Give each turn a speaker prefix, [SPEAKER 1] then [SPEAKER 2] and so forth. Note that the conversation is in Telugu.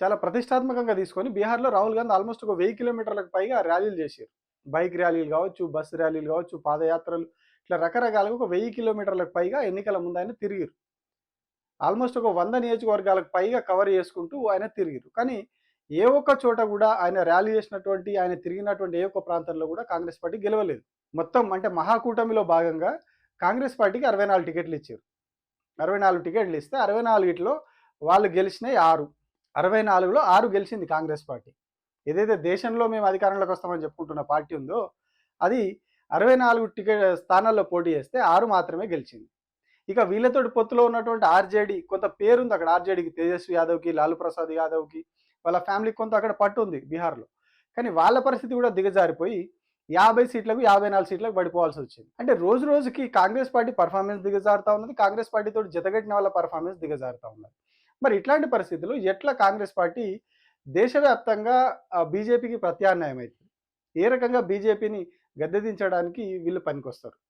[SPEAKER 1] చాలా ప్రతిష్టాత్మకంగా తీసుకొని బీహార్లో రాహుల్ గాంధీ ఆల్మోస్ట్ ఒక వెయ్యి కిలోమీటర్లకు పైగా ర్యాలీలు చేశారు. బైక్ ర్యాలీలు కావచ్చు బస్సు ర్యాలీలు కావచ్చు పాదయాత్రలు ఇట్లా రకరకాలుగా ఒక వెయ్యి కిలోమీటర్లకు పైగా ఎన్నికల ముందు ఆయన తిరిగిరు. ఆల్మోస్ట్ ఒక వంద నియోజకవర్గాలకు పైగా కవర్ చేసుకుంటూ ఆయన తిరిగిరు. కానీ ఏ ఒక్క చోట కూడా ఆయన ర్యాలీ చేసినటువంటి ఆయన తిరిగినటువంటి ఏ ఒక్క ప్రాంతంలో కూడా కాంగ్రెస్ పార్టీ గెలవలేదు. మొత్తం అంటే మహాకూటమిలో భాగంగా కాంగ్రెస్ పార్టీకి అరవై నాలుగు టికెట్లు ఇచ్చారు. అరవై నాలుగు టికెట్లు ఇస్తే అరవై నాలుగిట్లో వాళ్ళు గెలిచినాయి ఆరు. అరవై నాలుగులో ఆరు గెలిచింది కాంగ్రెస్ పార్టీ. ఏదైతే దేశంలో మేము అధికారంలోకి వస్తామని చెప్పుకుంటున్న పార్టీ ఉందో అది అరవై నాలుగు టికెట్ స్థానాల్లో పోటీ చేస్తే ఆరు మాత్రమే గెలిచింది. ఇక వీళ్ళతోటి పొత్తులో ఉన్నటువంటి ఆర్జేడీ కొంత పేరుంది అక్కడ ఆర్జేడీకి తేజస్వి యాదవ్కి లాలూ ప్రసాద్ యాదవ్కి వాళ్ళ ఫ్యామిలీకి కొంత అక్కడ పట్టు ఉంది బీహార్లో. కానీ వాళ్ళ పరిస్థితి కూడా దిగజారిపోయి యాభై సీట్లకు యాభై నాలుగు సీట్లకు పడిపోవాల్సి వచ్చింది. అంటే రోజు రోజుకి కాంగ్రెస్ పార్టీ పర్ఫార్మెన్స్ దిగజారుతా ఉన్నది కాంగ్రెస్ పార్టీతో జతగట్టిన వాళ్ళ పర్ఫార్మెన్స్ దిగజారుతా ఉన్నది. మరి ఇట్లాంటి పరిస్థితులు ఎట్లా కాంగ్రెస్ పార్టీ దేశవ్యాప్తంగా బీజేపీకి ప్రత్యామ్నాయం అవుతుంది ఏ రకంగా బీజేపీని గద్దెదించడానికి వీళ్ళు పనికొస్తారు?